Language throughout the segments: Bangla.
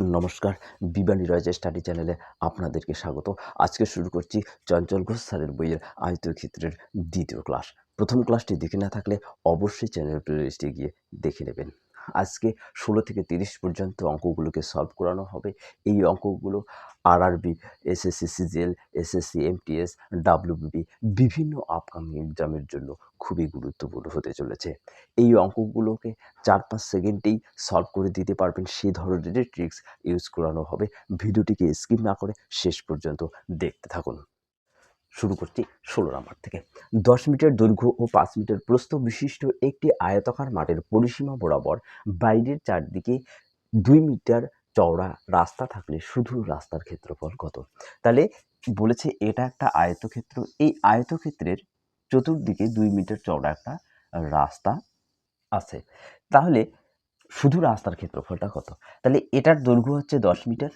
নমস্কার বিবানী রয়েছে স্টাডি চ্যানেলে আপনাদেরকে স্বাগত। আজকে শুরু করছি চঞ্চল ঘোষ স্যারের বইয়ের আয়ত ক্ষেত্রের দ্বিতীয় ক্লাস। প্রথম ক্লাসটি দেখে না থাকলে অবশ্যই চ্যানেল প্লেলিস্টে গিয়ে দেখে নেবেন। আজকে ষোলো থেকে তিরিশ পর্যন্ত অঙ্কগুলোকে সলভ করানো হবে। এই অঙ্কগুলো RRB SSC CGL SSC MTS WBB বিভিন্ন আপকামিং এক্সামের জন্য খুবই গুরুত্বপূর্ণ হতে চলেছে। এই অঙ্কগুলোকে চার পাঁচ সেকেন্ডেই সলভ করে দিতে পারবেন। সেই ধরনের ট্রিক্স ইউজ করানো হবে। ভিডিওটিকে স্কিপ না করে শেষ পর্যন্ত দেখতে থাকুন। শুরু করছি ষোলো নম্বর থেকে। দশ মিটার দৈর্ঘ্য ও পাঁচ মিটার প্রস্থ বিশিষ্ট একটি আয়তাকার মাঠের পরিসীমা বরাবর বাইরের চারদিকে দুই মিটার চওড়া রাস্তা থাকলে শুধু রাস্তার ক্ষেত্রফল কত? তাহলে বলেছে এটা একটা আয়তক্ষেত্র। এই আয়তক্ষেত্রের চতুর্দিকে দুই মিটার চওড়া একটা রাস্তা আছে। তাহলে শুধু রাস্তার ক্ষেত্রফলটা কত? তাহলে এটার দৈর্ঘ্য হচ্ছে দশ মিটার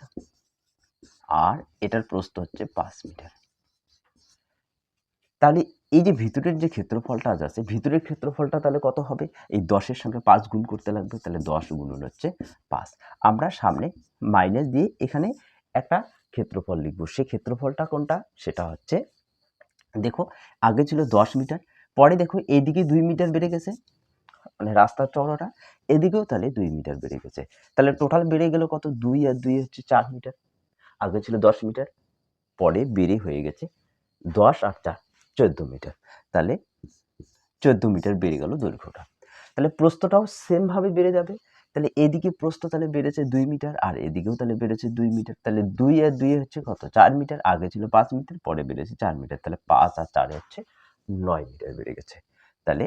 আর এটার প্রস্থ হচ্ছে পাঁচ মিটার। তাহলে এই যে ভিতরের যে ক্ষেত্রফলটা আছে, ভিতরের ক্ষেত্রফলটা তাহলে কত হবে? এই দশের সঙ্গে পাঁচ গুণ করতে লাগবে, তাহলে দশ গুণন হচ্ছে পাঁচ। আমরা সামনে মাইনাস দিয়ে এখানে একটা ক্ষেত্রফল লিখব। সেই ক্ষেত্রফলটা কোনটা? সেটা হচ্ছে, দেখো, আগে ছিল দশ মিটার, পরে দেখো এদিকে দুই মিটার বেড়ে গেছে মানে রাস্তার চওড়াটা, এদিকেও তাহলে দুই মিটার বেড়ে গেছে। তাহলে টোটাল বেড়ে গেল কত? দুই আর দুই হচ্ছে চার মিটার। আগে ছিল দশ মিটার, পরে বেড়ে হয়ে গেছে দশ আর চার। চোদ্দ মিটার। তাহলে চোদ্দ মিটার বেড়ে গেল দৈর্ঘ্যটা। তাহলে প্রস্তটাও সেমভাবে বেড়ে যাবে। তাহলে এদিকে প্রস্থ তাহলে বেড়েছে দুই মিটার আর এদিকেও তাহলে বেড়েছে দুই মিটার। তাহলে দুই আর দুই হচ্ছে কত? চার মিটার। আগে ছিল পাঁচ মিটার, পরে বেড়েছে চার মিটার। তাহলে পাঁচ আর চারে হচ্ছে নয় মিটার বেড়ে গেছে। তাহলে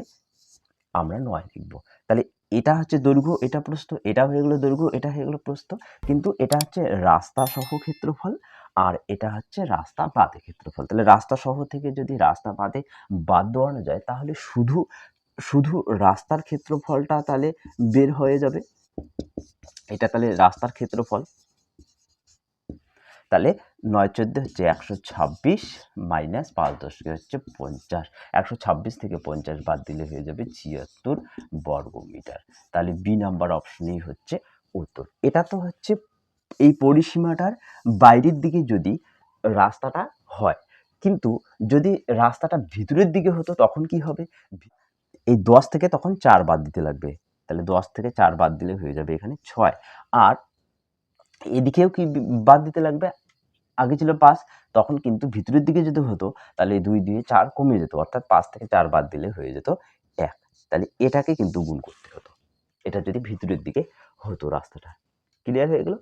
আমরা নয় লিখব। তাহলে এটা হচ্ছে দৈর্ঘ্য, এটা প্রস্থ, এটা হয়ে গেলো দৈর্ঘ্য, এটা হয়ে গেলো প্রস্থ। কিন্তু এটা হচ্ছে রাস্তা সহ ক্ষেত্রফল। আর এটা হচ্ছে রাস্তা বাদে ক্ষেত্রফল। তাহলে রাস্তা সহ থেকে যদি রাস্তা বাদে বাদ দেওয়ানো যায়, তাহলে শুধু শুধু রাস্তার ক্ষেত্রফলটা তাহলে বের হয়ে যাবে? এটা তাহলে রাস্তার ক্ষেত্রফল। তাহলে নয় চোদ্দ হচ্ছে একশো ছাব্বিশ মাইনাস পাঁচ দশকে হচ্ছে পঞ্চাশ। একশো ছাব্বিশ থেকে পঞ্চাশ বাদ দিলে হয়ে যাবে ছিয়াত্তর বর্গমিটার। তাহলে বি নাম্বার অপশনেই হচ্ছে উত্তর। এটা তো হচ্ছে এই পরিসীমাটার বাইরের দিকে যদি রাস্তাটা হয়, কিন্তু যদি রাস্তাটা ভিতরের দিকে হতো তখন কি হবে? এই দশ থেকে তখন চার বাদ দিতে লাগবে। তাহলে দশ থেকে চার বাদ দিলে হয়ে যাবে এখানে ছয়। আর এদিকেও কি বাদ দিতে লাগবে? আগে ছিল পাঁচ, তখন কিন্তু ভিতরের দিকে যদি হতো তাহলে দুই দুই, চার কমে যেত। অর্থাৎ পাঁচ থেকে চার বাদ দিলে হয়ে যেত এক। তাহলে এটাকে কিন্তু গুণ করতে হতো। এটা যদি ভিতরের দিকে হতো রাস্তাটা। ক্লিয়ার হয়ে গেল?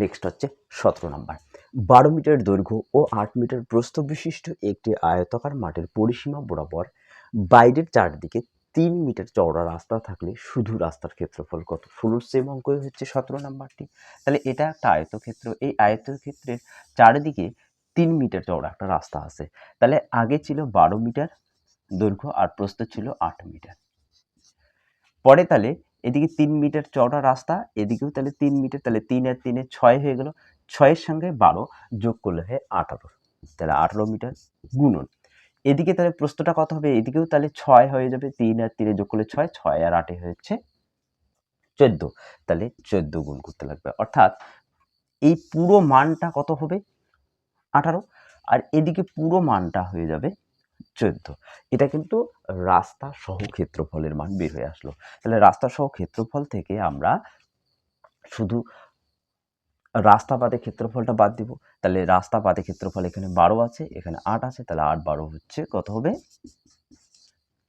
নেক্সট হচ্ছে সতেরো নম্বর। বারো মিটার দৈর্ঘ্য ও আট মিটার প্রস্থ বিশিষ্ট একটি আয়তাকার মাঠের পরিসীমা বরাবর বাইরের চারদিকে তিন মিটার চওড়া রাস্তা থাকলে শুধু রাস্তার ক্ষেত্রফল কত? ষোলোর সেম অঙ্কই হচ্ছে সতেরো নাম্বারটি। তাহলে এটা একটা আয়তক্ষেত্র। এই আয়তক্ষেত্রের চারিদিকে তিন মিটার চওড়া একটা রাস্তা আছে। তাহলে আগে ছিল বারো মিটার দৈর্ঘ্য আর প্রস্থ ছিল আট মিটার পরে তাহলে এদিকে তিন মিটার চওড়া রাস্তা, এদিকেও তাহলে তিন মিটার, তাহলে তিন আর তিনে ছয় হয়ে গেল। ছয়ের সঙ্গে বারো যোগ করলে হয় আঠারো। তাহলে আঠারো মিটার গুণন। এদিকে তাহলে প্রস্তটা কত হবে? এদিকেও তাহলে ছয় হয়ে যাবে, তিন আর তিনে যোগ করলে ছয় ছয় আর আটে হচ্ছে চোদ্দ। তাহলে চোদ্দ গুণ করতে লাগবে। অর্থাৎ এই পুরো মানটা কত হবে? আঠারো। আর এদিকে পুরো মানটা হয়ে যাবে চোদ্দ এটা কিন্তু রাস্তা সহ ক্ষেত্রফলের মান বের হয়ে আসলো। তাহলে রাস্তা সহ ক্ষেত্রফল থেকে আমরা শুধু রাস্তা বাদে ক্ষেত্রফলটা বাদ দিব। তাহলে রাস্তা বাদে ক্ষেত্রফল এখানে বারো আছে, এখানে আট আছে, তাহলে আট বারো হচ্ছে কত হবে?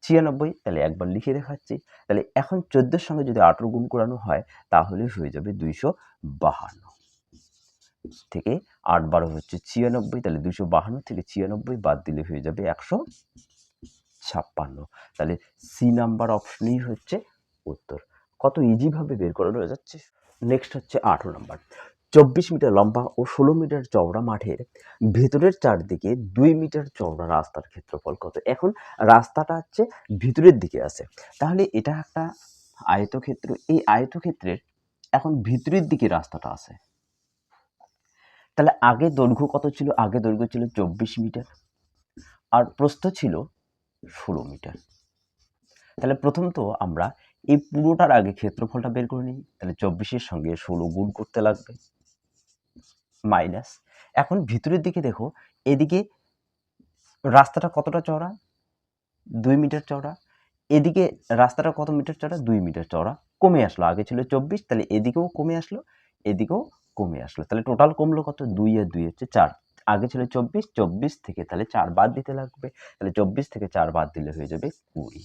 ছিয়ানব্বই। তাহলে একবার লিখে দেখাচ্ছি। তাহলে এখন চোদ্দোর সঙ্গে যদি আঠেরো গুণ করানো হয়, তাহলে হয়ে যাবে দুইশো বাহান্ন। থেকে আট বারো হচ্ছে ছিয়ানব্বই, তাহলে দুশো বাহান্ন থেকে ছিয়ানব্বই বাদ দিলে হয়ে যাবে একশো ছাপ্পান্ন। তাহলে সি নাম্বার অপশনই হচ্ছে উত্তর। কত ইজিভাবে বের করানো যাচ্ছে? নেক্সট হচ্ছে আঠেরো নাম্বার চব্বিশ মিটার লম্বা ও ষোলো মিটার চওড়া মাঠের ভেতরের চারদিকে দুই মিটার চওড়া রাস্তার ক্ষেত্রফল কত? এখন রাস্তাটা হচ্ছে ভিতরের দিকে আছে। তাহলে এটা একটা আয়তক্ষেত্র। এই আয়তক্ষেত্রের এখন ভিতরের দিকে রাস্তাটা আছে। তাহলে আগে দৈর্ঘ্য কত ছিল? আগে দৈর্ঘ্য ছিল চব্বিশ মিটার। আর প্রস্থ ছিল ষোলো মিটার। তাহলে প্রথম তো আমরা এই পুরোটার আগে ক্ষেত্রফলটা বের করে নিই। তাহলে চব্বিশের সঙ্গে ষোলো গুণ করতে লাগবে। মাইনাস। এখন ভিতরের দিকে দেখো, এদিকে রাস্তাটা কতটা চওড়া? দুই মিটার চওড়া। এদিকে রাস্তাটা কত মিটার চওড়া? দুই মিটার চওড়া। কমে আসলো। আগে ছিল চব্বিশ, তাহলে এদিকেও কমে আসলো, এদিকেও কমে আসলো। তাহলে টোটাল কমলো কত? দুই আর দুই হচ্ছে চার। আগে ছিল চব্বিশ চব্বিশ থেকে তাহলে চার বাদ দিতে লাগবে। তাহলে চব্বিশ থেকে চার বাদ দিলে হয়ে যাবে কুড়ি।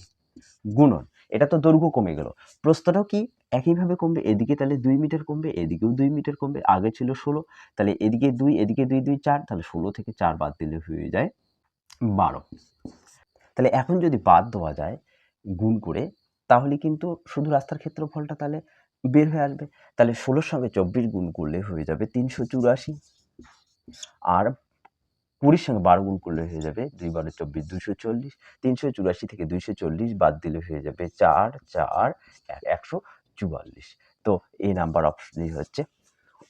গুণন, এটা তো দৈর্ঘ্য কমে গেল। প্রস্তটাও কি? একইভাবে কমবে, এদিকে তাহলে দুই মিটার কমবে, এদিকেও দুই মিটার কমবে, আগে ছিল ষোলো। তাহলে এদিকে দুই এদিকে দুই দুই, চার, তাহলে ষোলো থেকে চার বাদ দিলে হয়ে যায় বারো। তাহলে এখন যদি বাদ দেওয়া যায়, গুণ করে, তাহলে কিন্তু শুধু রাস্তার ক্ষেত্রফলটা তাহলে বের হয়ে আসবে। তাহলে ষোলোর সঙ্গে চব্বিশ গুণ করলে হয়ে যাবে তিনশো চুরাশি। আর কুড়ির সঙ্গে বারো গুণ করলে হয়ে যাবে দুই বারো চব্বিশ দুশো চল্লিশ। তিনশো চুরাশি থেকে দুইশো চল্লিশ বাদ দিলে হয়ে যাবে চার চার, এক, একশো চুয়াল্লিশ। তো এই নাম্বার অপশনই হচ্ছে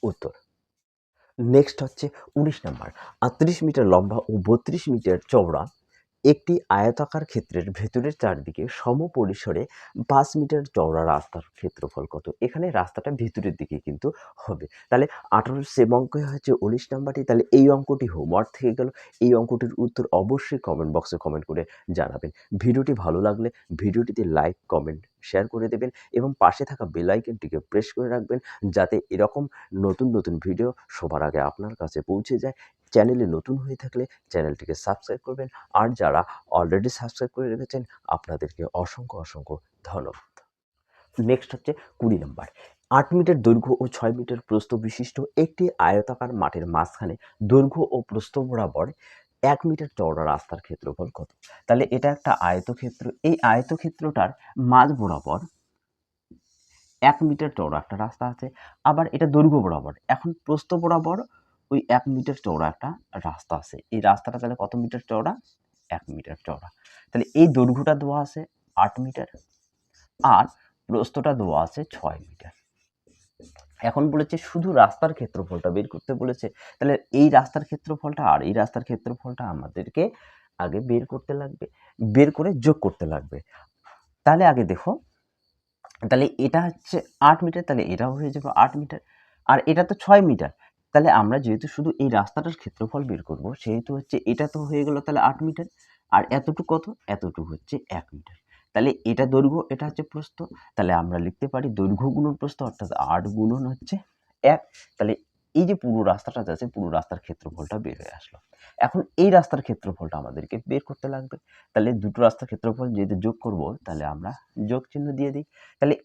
উত্তর। নেক্সট হচ্ছে উনিশ নাম্বার। আটত্রিশ মিটার লম্বা ও বত্রিশ মিটার চওড়া একটি আয়তাকার ক্ষেত্রের ভেতরের চারদিকে সম পরিসরে পাঁচ মিটার চওড়া রাস্তার ক্ষেত্রফল কত? এখানে রাস্তাটা ভিতরের দিকে কিন্তু হবে। তাহলে আঠারো সেম অঙ্ক হচ্ছে উনিশ নাম্বারটি, তাহলে এই অঙ্কটি হোমওয়ার্ক থেকে গেল। এই অঙ্কটির উত্তর অবশ্যই কমেন্ট বক্সে কমেন্ট করে জানাবেন। ভিডিওটি ভালো লাগলে ভিডিওটিতে লাইক কমেন্ট শেয়ার করে দেবেন এবং পাশে থাকা বেল আইকনটিকে প্রেস করে রাখবেন যাতে এরকম নতুন নতুন ভিডিও সবার আগে আপনার কাছে পৌঁছে যায় চ্যানেলে নতুন হয়ে থাকলে চ্যানেলটিকে সাবস্ক্রাইব করবেন। আর যারা অলরেডি সাবস্ক্রাইব করে রেখেছেন, আপনাদেরকে অসংখ্য অসংখ্য ধন্যবাদ। নেক্সট হচ্ছে কুড়ি নম্বর। আট মিটার দৈর্ঘ্য ও ছয় মিটার প্রস্থ বিশিষ্ট একটি আয়তাকার মাঠের মাঝখানে দৈর্ঘ্য ও প্রস্থ বরাবর এক মিটার চওড়া রাস্তার ক্ষেত্রফল কত? তাহলে এটা একটা আয়তক্ষেত্র। এই আয়তক্ষেত্রটার মাঝ বরাবর এক মিটার চওড়া একটা রাস্তা আছে। আবার এটা দৈর্ঘ্য বরাবর। এখন প্রস্থ বরাবর ওই এক মিটার চওড়া একটা রাস্তা আছে। এই রাস্তাটা তাহলে কত মিটার চওড়া? এক মিটার চওড়া। তাহলে এই দৈর্ঘ্যটা দেওয়া আছে আট মিটার আর প্রস্থটা দেওয়া আছে ছয় মিটার। এখন বলেছে শুধু রাস্তার ক্ষেত্রফলটা বের করতে বলেছে। তাহলে এই রাস্তার ক্ষেত্রফলটা আর এই রাস্তার ক্ষেত্রফলটা আমাদেরকে আগে বের করতে লাগবে, বের করে যোগ করতে লাগবে। তাহলে আগে দেখো, তাহলে এটা হচ্ছে আট মিটার, তাহলে এটাও হয়ে যাবে আট মিটার। আর এটা তো ছয় মিটার। তাহলে আমরা যেহেতু শুধু এই রাস্তাটার ক্ষেত্রফল বের করব, সেহেতু হচ্ছে এটা তো হয়ে গেল তাহলে আট মিটার, আর এতটুকু কত? এতটুকু হচ্ছে এক মিটার। তাহলে এটা দৈর্ঘ্য, এটা হচ্ছে প্রস্থ, তাহলে আমরা লিখতে পারি দৈর্ঘ্য গুণন প্রস্থ, অর্থাৎ আট গুণন হচ্ছে এক, তাহলে এই যে পুরো রাস্তাটা আছে পুরো রাস্তার ক্ষেত্রফলটা বের হয়ে আসলো। এখন এই রাস্তার ক্ষেত্রফলটা আমাদেরকে বের করতে লাগবে। তাহলে দুটো রাস্তার ক্ষেত্রফল যেহেতু যোগ করব, তাহলে আমরা যোগ চিহ্ন দিয়ে দিই। তাহলে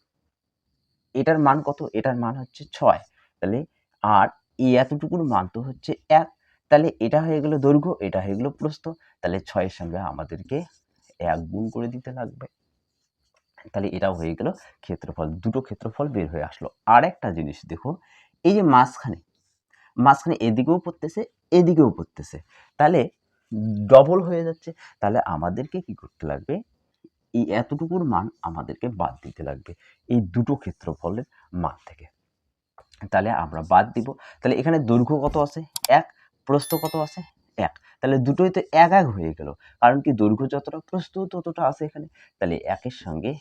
এটার মান কত? এটার মান হচ্ছে ছয়। তাহলে আর এই এতটুকুর মান তো হচ্ছে এক, তাহলে এটা হয়ে গেল দৈর্ঘ্য, এটা হয়ে গেল প্রস্থ, তাহলে ছয়ের সঙ্গে আমাদেরকে এক গুণ করে দিতে লাগবে। তাহলে এটাও হয়ে গেল ক্ষেত্রফল, দুটো ক্ষেত্রফল বের হয়ে আসলো। আর একটা জিনিস দেখো এই যে মাঝখানে মাঝখানে এদিকেও পড়তেছে এদিকেও পড়তেছে, তাহলে ডবল হয়ে যাচ্ছে, তাহলে আমাদেরকে কি করতে লাগবে? এই এতটুকুর মান আমাদেরকে বাদ দিতে লাগবে, এই দুটো ক্ষেত্রফলের মান থেকে। তাহলে আমরা বাদ দিব। তাহলে এখানে দৈর্ঘ্য কত আছে? এক। প্রস্থ কত আছে? এক। তাহলে দুটোই তো এক এক হয়ে গেল। কারণ কি দৈর্ঘ্য যতটা প্রস্থ, ততটা আছে এখানে। তাহলে একের সঙ্গে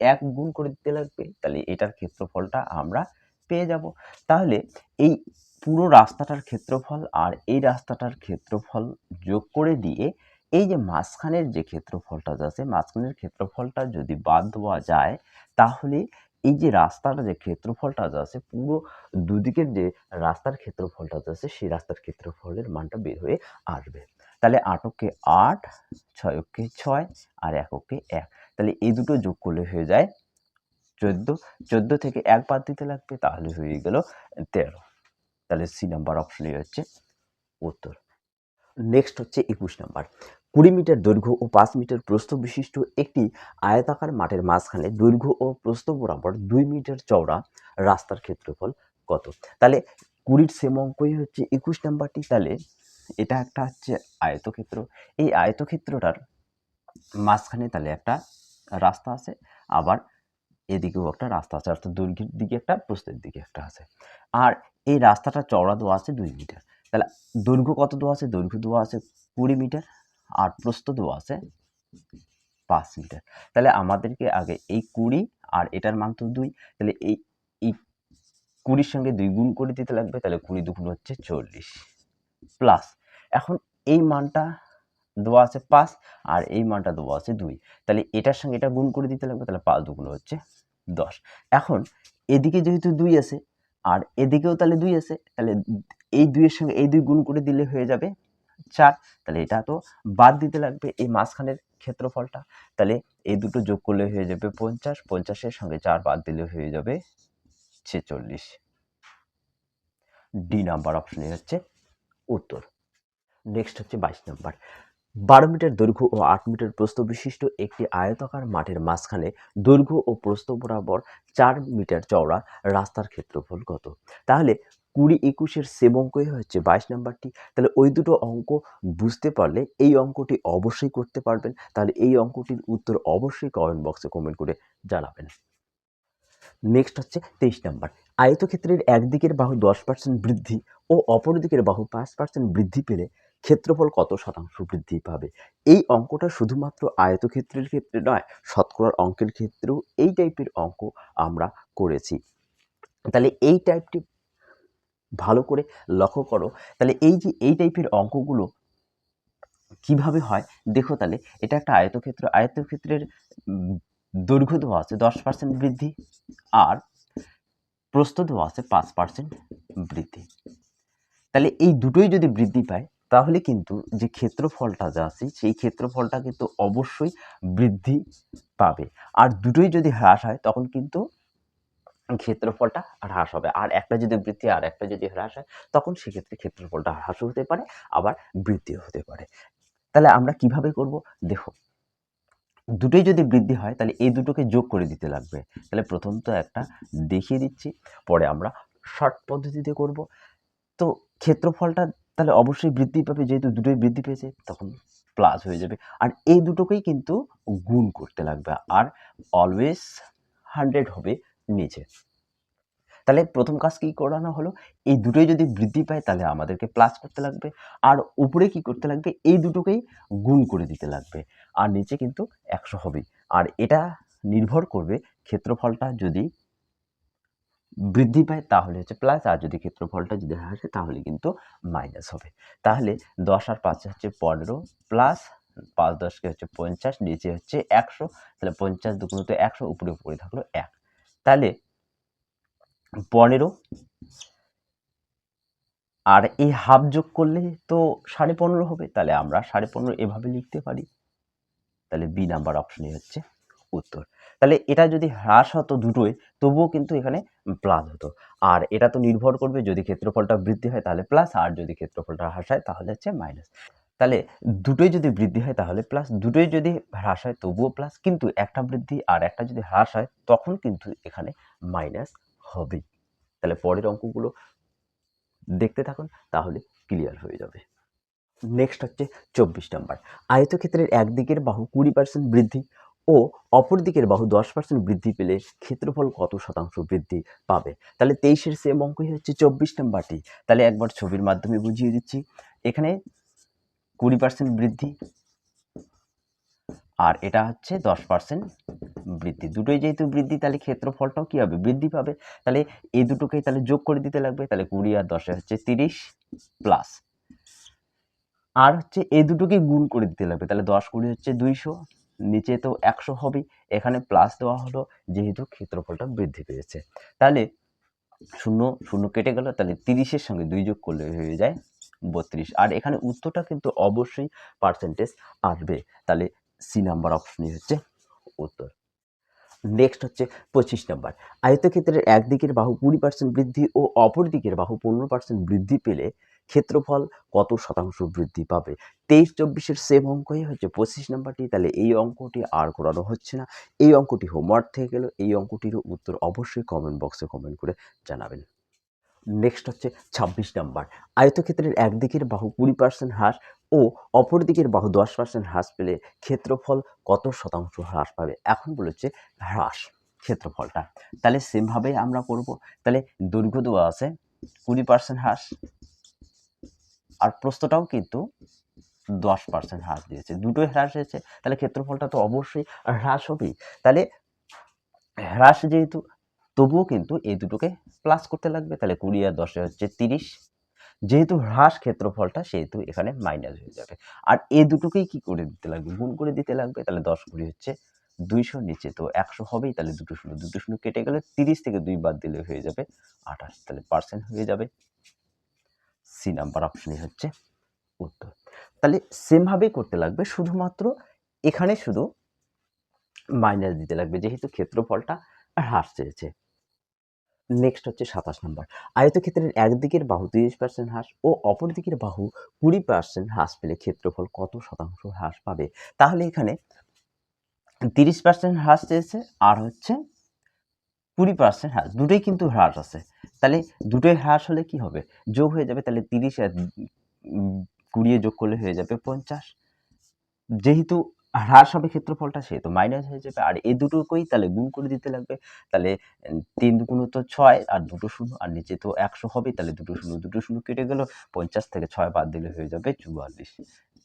এক গুণ করে দিতে লাগবে। তাহলে এটার ক্ষেত্রফলটা আমরা পেয়ে যাব। তাহলে এই পুরো রাস্তাটার ক্ষেত্রফল আর এই রাস্তাটার ক্ষেত্রফল যোগ করে দিয়ে এই যে মাঝখানের যে ক্ষেত্রফলটা আছে, মাঝখানের ক্ষেত্রফলটা যদি বাদ দেওয়া যায়, তাহলে এই যে রাস্তার যে ক্ষেত্রফলটা আছে, পুরো দুদিকের যে রাস্তার ক্ষেত্রফলটা আছে, সেই রাস্তার ক্ষেত্রফলের মানটা বের হয়ে আসবে। তাহলে আটকে আট ছয়কে ছয় আর এককে এক। তাহলে এই দুটো যোগ করলে হয়ে যায় চোদ্দ। চোদ্দ থেকে এক বাদ দিতে লাগবে, তাহলে হয়ে গেল তেরো। তাহলে সি নাম্বার অপশনই হচ্ছে উত্তর। নেক্সট হচ্ছে একুশ নাম্বার। কুড়ি মিটার দৈর্ঘ্য ও পাঁচ মিটার প্রস্থ বিশিষ্ট একটি আয়তাকার মাঠের মাঝখানে দৈর্ঘ্য ও প্রস্থ বরাবর দুই মিটার চওড়া রাস্তার ক্ষেত্রফল কত? তাহলে কুড়ির সেম অঙ্কই হচ্ছে একুশ নাম্বারটি। তাহলে এটা একটা হচ্ছে আয়তক্ষেত্র। এই আয়তক্ষেত্রটার মাঝখানে তাহলে একটা রাস্তা আছে, আবার এদিকেও একটা রাস্তা আছে, অর্থাৎ দৈর্ঘ্যের দিকে একটা প্রস্তের দিকে একটা আছে। আর এই রাস্তাটা চওড়া দেওয়া আছে দুই মিটার। তাহলে দৈর্ঘ্য কত দেওয়া আছে? দৈর্ঘ্য দেওয়া আছে কুড়ি মিটার। আর প্রস্থ দেওয়া আছে পাঁচ মিটার। তাহলে আমাদেরকে আগে এই কুড়ি আর এটার মান তো দুই। তাহলে এই এই কুড়ির সঙ্গে দুই গুণ করে দিতে লাগবে, তাহলে কুড়ি দুগুণ হচ্ছে চল্লিশ। প্লাস এখন এই মানটা দেওয়া আছে পাঁচ আর এই মানটা দেওয়া আছে দুই। তাহলে এটার সঙ্গে এটা গুণ করে দিতে লাগবে, তাহলে পাঁচ দুগুণ হচ্ছে দশ। এখন এদিকে যেহেতু দুই আছে, আর এদিকেও তাহলে দুই আছে, তাহলে এই দুইয়ের সঙ্গে এই দুই গুণ করে দিলে হয়ে যাবে চার, তাহলে এটা তো বাদ দিতে লাগবে এই মাঝখানের ক্ষেত্রফলটা। তাহলে এই দুটো যোগ করলে হয়ে যাবে পঞ্চাশ, পঞ্চাশের সঙ্গে চার বাদ দিলে হয়ে যাবে ছেচল্লিশ। ডি নাম্বার অপশনে হচ্ছে উত্তর। নেক্সট হচ্ছে বাইশ নাম্বার। বারো মিটার দৈর্ঘ্য ও আট মিটার প্রস্থ বিশিষ্ট একটি আয়তাকার মাঠের মাঝখানে দৈর্ঘ্য ও প্রস্থ বরাবর চার মিটার চওড়া রাস্তার ক্ষেত্রফল কত? তাহলে কুড়ি একুশের সেম অঙ্কই হচ্ছে বাইশ নাম্বারটি, তাহলে ওই দুটো অঙ্ক বুঝতে পারলে এই অঙ্কটি অবশ্যই করতে পারবেন। তাহলে এই অঙ্কটির উত্তর অবশ্যই কমেন্ট বক্সে কমেন্ট করে জানাবেন। নেক্সট হচ্ছে তেইশ নাম্বার। আয়তক্ষেত্রের একদিকের বাহু দশ পার্সেন্ট বৃদ্ধি ও অপর দিকের বাহু পাঁচ পার্সেন্ট বৃদ্ধি পেলে ক্ষেত্রফল কত শতাংশ বৃদ্ধি পাবে? এই অঙ্কটা শুধুমাত্র আয়তক্ষেত্রের ক্ষেত্রে নয়, শতকরার অঙ্কের ক্ষেত্রেও এই টাইপের অঙ্ক আমরা করেছি। তাহলে এই টাইপটি ভালো করে লক্ষ্য করো, তাহলে এই যে এই টাইপের অঙ্কগুলো কীভাবে হয়, দেখো তাহলে, এটা একটা আয়তক্ষেত্র, আয়তক্ষেত্রের দৈর্ঘ্য দেওয়া আছে দশ পার্সেন্ট বৃদ্ধি আর প্রস্থ দেওয়া আছে পাঁচ পার্সেন্ট বৃদ্ধি। তাহলে এই দুটোই যদি বৃদ্ধি পায়, তাহলে কিন্তু যে ক্ষেত্রফলটা যা আছে, সেই ক্ষেত্রফলটা কিন্তু অবশ্যই বৃদ্ধি পাবে। আর দুটোই যদি হ্রাস হয়, তখন কিন্তু ক্ষেত্রফলটা হ্রাস হবে। আর একটা যদি বৃদ্ধি, আর একটা যদি হ্রাস হয়, তখন সেক্ষেত্রে ক্ষেত্রফলটা হ্রাস হতে পারে, আবার বৃদ্ধি হতে পারে। তাহলে আমরা কীভাবে করব? দেখো, দুটোই যদি বৃদ্ধি হয়, তাহলে এই দুটোকে যোগ করে দিতে লাগবে। তাহলে প্রথম তো একটা দেখিয়ে দিচ্ছি, পরে আমরা শর্ট পদ্ধতিতে করব। তো ক্ষেত্রফলটা তাহলে অবশ্যই বৃদ্ধি পাবে, যেহেতু দুটোই বৃদ্ধি পেয়েছে, তখন প্লাস হয়ে যাবে। আর এই দুটোকেই কিন্তু গুণ করতে লাগবে। আর অলওয়েজ হান্ড্রেড হবে নিচে। তাহলে প্রথম কাজ কি করানো হলো? এই দুটোই যদি বৃদ্ধি পায়, তাহলে আমাদেরকে প্লাস করতে লাগবে। আর উপরে কি করতে লাগবে? এই দুটোকেই গুণ করে দিতে লাগবে। আর নিচে কিন্তু একশো হবে। আর এটা নির্ভর করবে ক্ষেত্রফলটা যদি বৃদ্ধি পায়, তাহলে হচ্ছে প্লাস আর যদি ক্ষেত্রফলটা যদি হয়, তাহলে কিন্তু মাইনাস হবে। তাহলে দশ আর পাঁচে হচ্ছে পনেরো প্লাস পাঁচ দশকে হচ্ছে পঞ্চাশ, নিচে হচ্ছে একশো। তাহলে পঞ্চাশ দুগুণতে একশো, উপরে উপরে থাকল এক। তাহলে পনেরো আর এই হাফ যোগ করলে তো সাড়ে পনেরো হবে, তাহলে আমরা সাড়ে পনেরো এভাবে লিখতে পারি। তাহলে বি নাম্বার অপশনই হচ্ছে উত্তর। তাহলে এটা যদি হ্রাস হতো দুটোই তবুও কিন্তু এখানে প্লাস হতো। আর এটা তো নির্ভর করবে যদি ক্ষেত্রফলটা বৃদ্ধি হয়, তাহলে প্লাস আর যদি ক্ষেত্রফলটা হ্রাস হয়, তাহলে হচ্ছে মাইনাস তাহলে দুটোই যদি বৃদ্ধি হয় তাহলে প্লাস দুটোই যদি হ্রাস হয় তবুও প্লাস কিন্তু একটা বৃদ্ধি আর একটা যদি হ্রাস হয় তখন কিন্তু এখানে মাইনাস হবেই তাহলে পরের অঙ্কগুলো দেখতে থাকুন, তাহলে ক্লিয়ার হয়ে যাবে। নেক্সট হচ্ছে চব্বিশ নাম্বার আয়তক্ষেত্রের একদিকের বাহু কুড়ি পার্সেন্ট বৃদ্ধি ও অপর দিকের বাহু দশ পার্সেন্ট বৃদ্ধি পেলে ক্ষেত্রফল কত শতাংশ বৃদ্ধি পাবে? তাহলে তেইশের সেম অঙ্কই হচ্ছে চব্বিশ নম্বরটি তাহলে একবার ছবির মাধ্যমে বুঝিয়ে দিচ্ছি। এখানে কুড়ি পার্সেন্ট বৃদ্ধি আর এটা হচ্ছে দশ পার্সেন্ট বৃদ্ধি। দুটোই যেহেতু বৃদ্ধি, তাহলে ক্ষেত্রফলটাও কী হবে? বৃদ্ধি পাবে। তাহলে এই দুটোকেই তাহলে যোগ করে দিতে লাগবে, তাহলে কুড়ি আর দশে হচ্ছে তিরিশ প্লাস আর হচ্ছে এই দুটোকে গুণ করে দিতে লাগবে, তাহলে দশ কুড়ি হচ্ছে দুইশো, নিচে তো একশো হবেই এখানে প্লাস দেওয়া হলো, যেহেতু ক্ষেত্রফলটা বৃদ্ধি পেয়েছে। তাহলে শূন্য শূন্য কেটে গেল, তাহলে তিরিশের সঙ্গে দুই যোগ করলে হয়ে যায় বত্রিশ। আর এখানে উত্তরটা কিন্তু অবশ্যই পার্সেন্টেজ আসবে। তাহলে সি নাম্বার অপশনই হচ্ছে উত্তর। নেক্সট হচ্ছে পঁচিশ নাম্বার আয়তক্ষেত্রের একদিকের বাহু কুড়ি পার্সেন্ট বৃদ্ধি ও অপর দিকের বাহু পনেরো পার্সেন্ট বৃদ্ধি পেলে ক্ষেত্রফল কত শতাংশ বৃদ্ধি পাবে? তেইশ চব্বিশের সেম অঙ্কই হচ্ছে পঁচিশ নাম্বারটি তাহলে এই অঙ্কটি আর করানো হচ্ছে না। এই অঙ্কটি হোমওয়ার্ক থেকে গেল। এই অঙ্কটিরও উত্তর অবশ্যই কমেন্ট বক্সে কমেন্ট করে জানাবেন। নেক্সট হচ্ছে ছাব্বিশ নাম্বার। আয়তক্ষেত্রের একদিকের বাহু কুড়ি পার্সেন্ট হ্রাস ও অপর দিকের বাহু দশ পার্সেন্ট হ্রাস পেলে ক্ষেত্রফল কত শতাংশ হ্রাস পাবে? এখন বলেছে হ্রাস ক্ষেত্রফলটা। তাহলে সেমভাবেই আমরা করব। তাহলে দৈর্ঘ্য দেওয়া আছে কুড়ি পার্সেন্ট হ্রাস আর প্রস্তটাও কিন্তু দশ পার্সেন্ট হ্রাস দিয়েছে। দুটোই হ্রাস হয়েছে। তাহলে ক্ষেত্রফলটা তো অবশ্যই হ্রাস হবেই। তাহলে হ্রাস যেহেতু তবুও কিন্তু এই দুটোকে প্লাস করতে লাগবে। তাহলে কুড়ি আর দশে হচ্ছে তিরিশ। যেহেতু হ্রাস ক্ষেত্রফলটা, সেহেতু এখানে মাইনাস হয়ে যাবে। আর এই দুটোকেই কি করে দিতে লাগবে? গুণ করে দিতে লাগবে? তাহলে দশ কুড়ি হচ্ছে দুইশো নিচে। তো একশো হবেই, তাহলে দুটো শূন্য। দুটো শূন্য কেটে গেলে তিরিশ থেকে দুই বাদ দিলে হয়ে যাবে আঠাশ। তাহলে পার্সেন্ট হয়ে যাবে। সি নাম্বার অপশনই হচ্ছে উত্তর। তাহলে সেমভাবেই করতে লাগবে, শুধুমাত্র এখানে শুধু মাইনাস দিতে লাগবে, যেহেতু ক্ষেত্রফলটা হ্রাস চেয়েছে। নেক্সট হচ্ছে সাতাশ নম্বর। আয়তক্ষেত্রের একদিকের বাহু তিরিশ পার্সেন্ট হ্রাস ও অপর দিকের বাহু কুড়ি পার্সেন্ট হ্রাস পেলে ক্ষেত্রফল কত শতাংশ হ্রাস পাবে? তাহলে এখানে তিরিশ পার্সেন্ট হ্রাস চেয়েছে আর হচ্ছে কুড়ি পার্সেন্ট হ্রাস। দুটোই কিন্তু হ্রাস আছে। তাহলে দুটোই হ্রাস হলে কি হবে? যোগ হয়ে যাবে তাহলে তিরিশ আর কুড়িয়ে যোগ করলে হয়ে যাবে পঞ্চাশ। যেহেতু হ্রাস হবে ক্ষেত্রফলটা সেহেতু মাইনাস হয়ে যাবে। আর এই দুটোকেই তাহলে গুণ করে দিতে লাগবে। তাহলে তিন দুগুণ তো ছয় আর দুটো শূন্য, আর নিচে তো একশো হবে তাহলে দুটো শূন্য দুটো শূন্য কেটে গেল, পঞ্চাশ থেকে ছয় বাদ দিলে হয়ে যাবে চুয়াল্লিশ।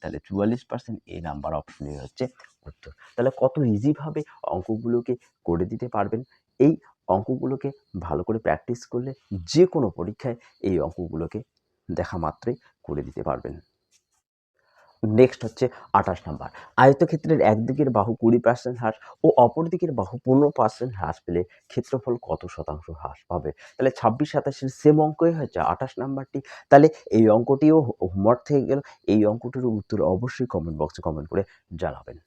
তাহলে চুয়াল্লিশ পার্সেন্ট এই নাম্বার অপশনই হচ্ছে উত্তর। তাহলে কত ইজিভাবে অঙ্কগুলোকে করে দিতে পারবেন? এই অঙ্কগুলোকে ভালো করে প্র্যাকটিস করলে যে কোনো পরীক্ষায় এই অঙ্কগুলোকে দেখা মাত্রই করে দিতে পারবেন। নেক্সট হচ্ছে আঠাশ নাম্বার। আয়তক্ষেত্রের একদিকের বাহু কুড়ি পার্সেন্ট হ্রাস ও অপর দিকের বাহু পনেরো পার্সেন্ট হ্রাস পেলে ক্ষেত্রফল কত শতাংশ হ্রাস পাবে? তাহলে ছাব্বিশ সাতাশের সেম অঙ্কই হচ্ছে আঠাশ নাম্বারটি। তাহলে এই অঙ্কটিও হোমওয়ার্ক থেকে গেল। এই অঙ্কটির উত্তর অবশ্যই কমেন্ট বক্সে কমেন্ট করে জানাবেন।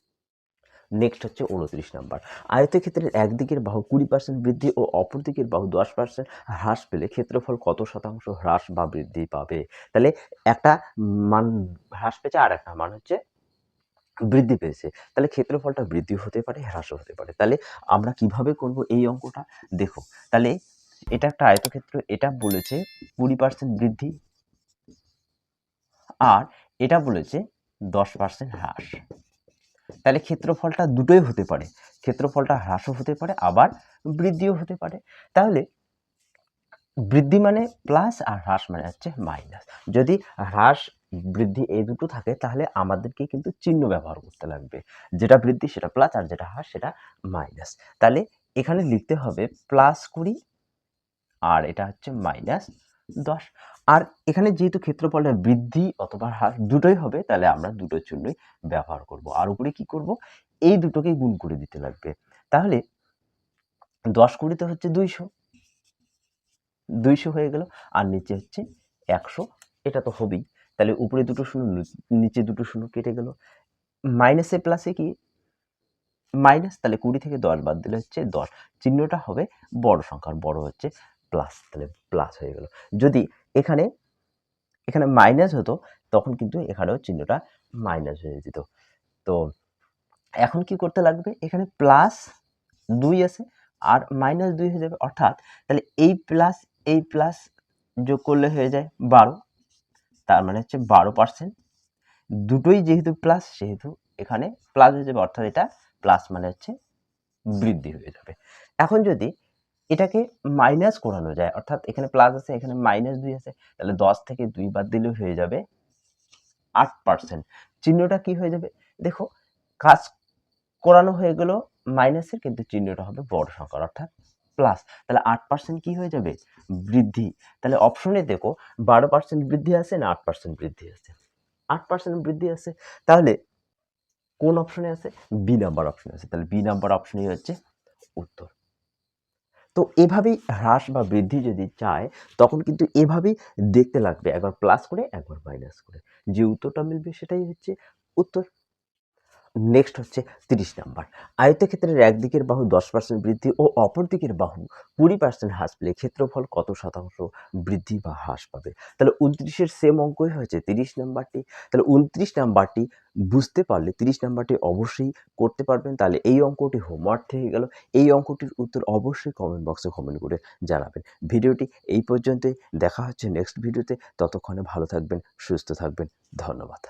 নেক্সট হচ্ছে উনত্রিশ নাম্বার। আয়তক্ষেত্রের একদিকের বাহু কুড়ি পার্সেন্ট বৃদ্ধি ও অপর দিকের বাহু দশ পার্সেন্ট হ্রাস পেলে ক্ষেত্রফল কত শতাংশ হ্রাস বা বৃদ্ধি পাবে? তাহলে একটা মান হ্রাস পেয়েছে আর একটা মান হচ্ছে বৃদ্ধি পেয়েছে। তাহলে ক্ষেত্রফলটা বৃদ্ধি হতে পারে, হ্রাসও হতে পারে। তাহলে আমরা কীভাবে করব এই অঙ্কটা? দেখো, তাহলে এটা একটা আয়তক্ষেত্র, এটা বলেছে কুড়ি পার্সেন্ট বৃদ্ধি আর এটা বলেছে দশ পার্সেন্ট হ্রাস। তাহলে ক্ষেত্রফলটা দুটোই হতে পারে। ক্ষেত্রফলটা হ্রাসও হতে পারে, আবার বৃদ্ধিও হতে পারে। তাহলে বৃদ্ধি মানে প্লাস আর হ্রাস মানে হচ্ছে মাইনাস যদি হ্রাস, বৃদ্ধি এই দুটো থাকে, তাহলে আমাদেরকে কিন্তু চিহ্ন ব্যবহার করতে লাগবে। যেটা বৃদ্ধি, সেটা প্লাস আর যেটা হ্রাস, সেটা মাইনাস তাহলে এখানে লিখতে হবে প্লাস কুড়ি আর এটা হচ্ছে মাইনাস দশ। আর এখানে যেহেতু ক্ষেত্রফলটা বৃদ্ধি অথবা হ্রাস দুটোই হবে, তাহলে আমরা দুটো চিহ্নই ব্যবহার করব। আর উপরে কি করব? এই দুটোকে গুণ করে দিতে লাগবে। তাহলে দশ কুড়িতে হচ্ছে দুইশো। দুইশো হয়ে গেল, আর নিচে হচ্ছে একশো। এটা তো হবেই। তাহলে উপরে দুটো শূন্য, নিচে দুটো শূন্য কেটে গেল। মাইনাসে প্লাসে কি? মাইনাস, তাহলে কুড়ি থেকে দশ বাদ দিলে হচ্ছে দশ। চিহ্নটা হবে বড় সংখ্যার, বড় হচ্ছে প্লাস, তাহলে প্লাস হয়ে গেল। যদি এখানে এখানে মাইনাস হতো, তখন কিন্তু এখানেও চিহ্নটা মাইনাস হয়ে যেত। তো এখন কি করতে লাগবে? এখানে প্লাস দুই আছে আর মাইনাস দুই হয়ে যাবে। অর্থাৎ তাহলে এই প্লাস এই প্লাস যোগ করলে হয়ে যায় বারো। তার মানে হচ্ছে বারো পার্সেন্ট দুটোই যেহেতু প্লাস সেহেতু এখানে প্লাস হয়ে যাবে। অর্থাৎ এটা প্লাস মানে হচ্ছে বৃদ্ধি হয়ে যাবে। এখন যদি এটাকে মাইনাস করানো যায়। অর্থাৎ এখানে প্লাস আছে, এখানে মাইনাস দুই আছে, তাহলে দশ থেকে দুই বাদ দিলে হয়ে যাবে আট পার্সেন্ট চিহ্নটা কি হয়ে যাবে? দেখো, কাজ করানো হয়ে গেল মাইনাসের কিন্তু চিহ্নটা হবে বড় সংখ্যার, অর্থাৎ প্লাস তাহলে আট পার্সেন্ট কী হয়ে যাবে? বৃদ্ধি। তাহলে অপশনে দেখো, বারো পার্সেন্ট বৃদ্ধি আছে না আট পার্সেন্ট বৃদ্ধি আছে? আট পার্সেন্ট বৃদ্ধি আছে, তাহলে কোন অপশনে আছে? বি নাম্বার অপশনে আছে। তাহলে বি নাম্বার অপশনই হচ্ছে উত্তর। তো এভাবেই হ্রাস বা বৃদ্ধি যদি চায়, তখন কিন্তু এভাবেই দেখতে লাগবে, একবার প্লাস করে, একবার মাইনাস করে। যে উত্তরটা মিলবে সেটাই হচ্ছে উত্তর। নেক্সট হচ্ছে তিরিশ নাম্বার। আয়তক্ষেত্রের একদিকের বাহু দশ পার্সেন্ট বৃদ্ধি ও অপর দিকের বাহু কুড়ি পার্সেন্ট হ্রাস পেলে ক্ষেত্রফল কত শতাংশ বৃদ্ধি বা হ্রাস পাবে? তাহলে উনত্রিশের সেম অঙ্কই হয়েছে তিরিশ নাম্বারটি। তাহলে উনত্রিশ নাম্বারটি বুঝতে পারলে, তিরিশ নাম্বারটি অবশ্যই করতে পারবেন। তাহলে এই অঙ্কটি হোমওয়ার্ক থেকে গেল। এই অঙ্কটির উত্তর অবশ্যই কমেন্ট বক্সে কমেন্ট করে জানাবেন। ভিডিওটি এই পর্যন্তই। দেখা হচ্ছে নেক্সট ভিডিওতে ততক্ষণে ভালো থাকবেন, সুস্থ থাকবেন। ধন্যবাদ।